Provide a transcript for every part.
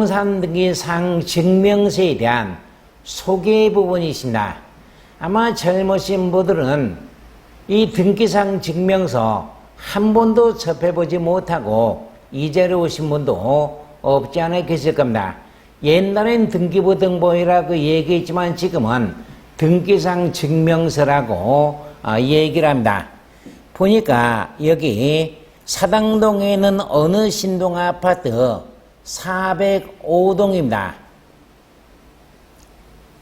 부동산 등기상 증명서에 대한 소개 부분이 있습니다. 아마 젊으신 분들은 이 등기상 증명서 한 번도 접해보지 못하고 이 자리에 오신 분도 없지 않아 계실 겁니다. 옛날엔 등기부 등본이라고 얘기했지만 지금은 등기상 증명서라고 어, 얘기를 합니다. 보니까 여기 사당동에 있는 어느 신동 아파트 405동입니다.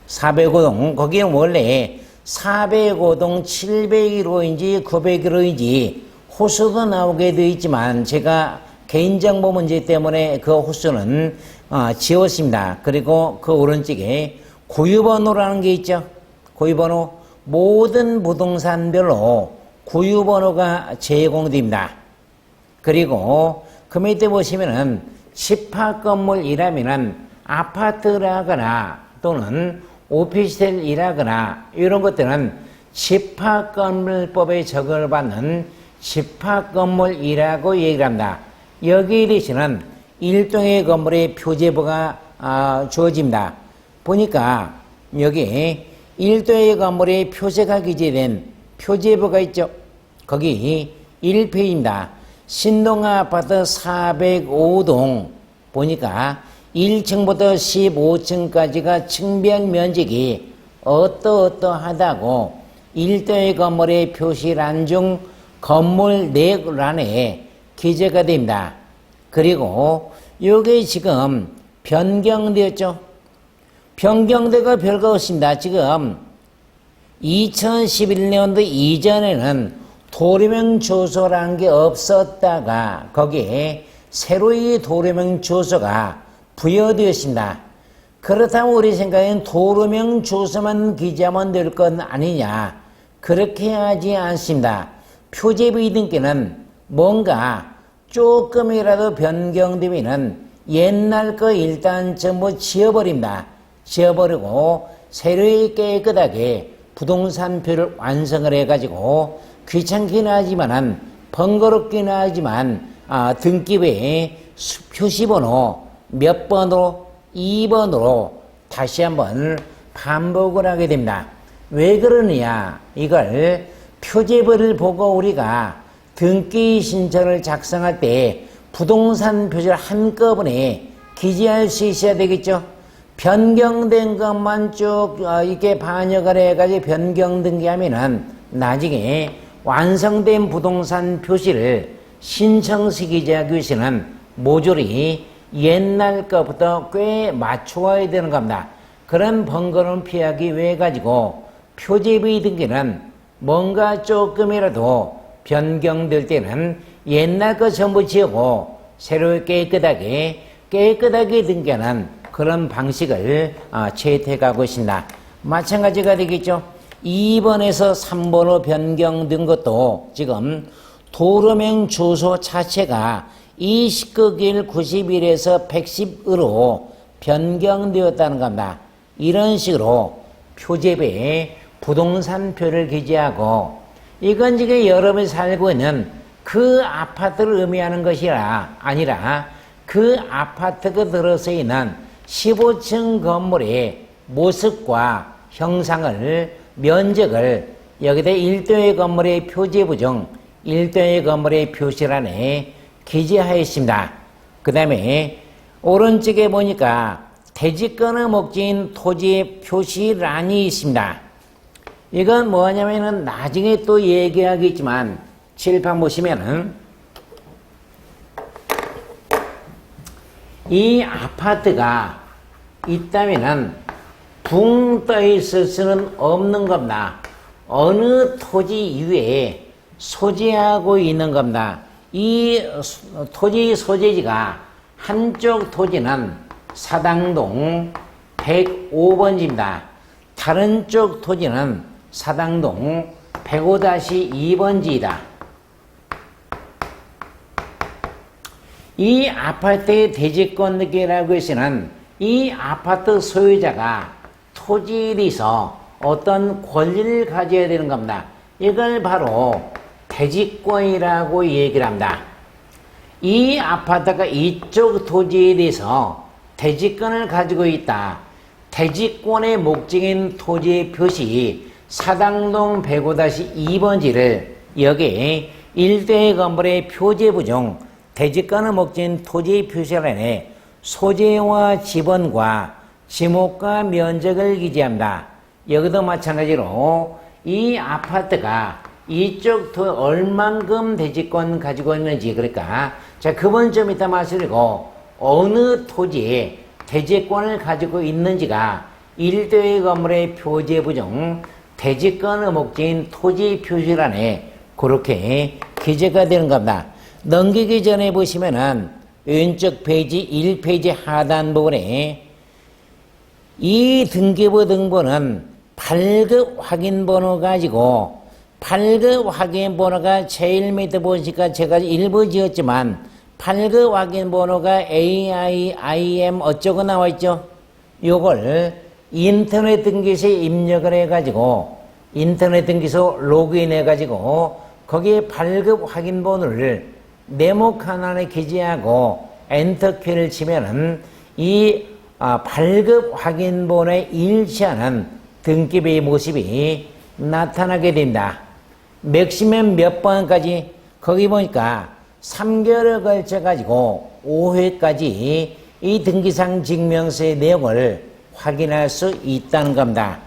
405동 거기는 원래 405동 701호인지 901호인지 호수도 나오게 되어 있지만 제가 개인정보 문제 때문에 그 호수는 어, 지웠습니다. 그리고 그 오른쪽에 구유번호라는 게 있죠. 구유번호 모든 부동산별로 구유번호가 제공됩니다. 그리고 그 밑에 보시면은 집합 건물이라면은 아파트라거나 또는 오피스텔이라거나 이런 것들은 집합 건물법에 적용을 받는 집합 건물이라고 얘기를 합니다. 여기에 대해서는 일종의 건물의 표제부가 아, 주어집니다. 보니까 여기 일도의 건물에 표제가 기재된 표제부가 있죠. 거기 1페이지입니다. 신동 아파트 405동 보니까 1층부터 15층까지가 층변 면적이 어떠어떠하다고 일도의 건물의 표시란 중 건물 내란에 기재가 됩니다. 그리고 이게 지금 변경되었죠. 변경대가 별거 없습니다. 지금 2011년도 이전에는 도로명 주소라는 게 없었다가 거기에 새로이 도로명 주소가 부여되었습니다. 그렇다면 우리 생각엔 도로명 주소만 기재하면 될 건 아니냐. 그렇게 하지 않습니다. 표제비 등기는 뭔가 조금이라도 변경되면 옛날 거 일단 전부 지워버립니다. 지워버리고 새로이 깨끗하게 부동산표를 완성을 해가지고 귀찮기는 하지만은 번거롭기는 하지만 아, 등기부에 수- 표시번호 몇 번으로 2번으로 다시 한번 반복을 하게 됩니다. 왜 그러느냐 이걸 표제부를 보고 우리가 등기 신청을 작성할 때 부동산 표시를 한꺼번에 기재할 수 있어야 되겠죠. 변경된 것만 쭉 어, 이렇게 반영을 해가지고 변경 등기하면은 나중에 완성된 부동산 표시를 신청시키기 위해서는 모조리 옛날 것부터 꽤 맞춰와야 되는 겁니다. 그런 번거로움 피하기 위해 가지고 표제비 등기는 뭔가 조금이라도 변경될 때는 옛날 거 전부 지우고 새로 깨끗하게 깨끗하게 등기하는 그런 방식을 아, 채택하고 있습니다. 마찬가지가 되겠죠. 2번에서 3번으로 변경된 것도 지금 도로명 주소 자체가 29길 90일에서 110으로 변경되었다는 겁니다. 이런 식으로 표제부에 부동산표를 기재하고 이건 지금 여러분이 살고 있는 그 아파트를 의미하는 것이라 아니라 그 아파트가 들어서 있는 15층 건물의 모습과 형상을 면적을 여기다 일도의 건물의 표제부 중 일도의 건물의 표시란에 기재하였습니다. 그 다음에 오른쪽에 보니까 대지권의 목적인 토지의 표시란이 있습니다. 이건 뭐냐면은 나중에 또 얘기하겠지만 칠판 보시면은 이 아파트가 있다면은 붕 떠 있을 수는 없는 겁니다. 어느 토지 위에 소재하고 있는 겁니다. 이 소- 토지 소재지가 한쪽 토지는 사당동 105번지입니다. 다른 쪽 토지는 사당동 105-2번지이다. 이 아파트의 대지권 등기라고 해서는 이 아파트 소유자가 대해서 어떤 권리를 가져야 되는 겁니다. 이걸 바로 대지권이라고 얘기를 합니다. 이 아파트가 이쪽 토지에 대해서 대지권을 가지고 있다. 대지권의 목적인 토지의 표시 사당동 105-2번지를 여기 일대의 건물의 표제부 중 대지권의 목적인 토지의 표시란에 소재와 지번과 지목과 면적을 기재한다. 여기도 마찬가지로 이 아파트가 이쪽 도 얼만큼 대지권 가지고 있는지 그러니까 자 그번 좀 이따 말씀드리고 어느 토지에 대지권을 가지고 있는지가 일대의 건물의 표제부 중 대지권 의 목적인 토지 표시란에 그렇게 기재가 되는 겁니다. 넘기기 전에 보시면은 왼쪽 페이지 1페이지 하단 부분에 이 등기부 등본은 발급 확인 번호 가지고 발급 확인 번호가 제일 밑에 보니까 제가 일부 지었지만 발급 확인 번호가 AIIM 어쩌고 나와 있죠? 요걸 인터넷 등기소에 입력을 해가지고 인터넷 등기소 로그인 해가지고 거기에 발급 확인 번호를 네모 칸 안에 기재하고 엔터키를 치면은 이 아, 발급 확인 번호에 일치하는 등기부의 모습이 나타나게 된다. 맥시멈 몇 번까지 거기 보니까 3개월에 걸쳐 가지고 5회까지 이 등기상 증명서의 내용을 확인할 수 있다는 겁니다.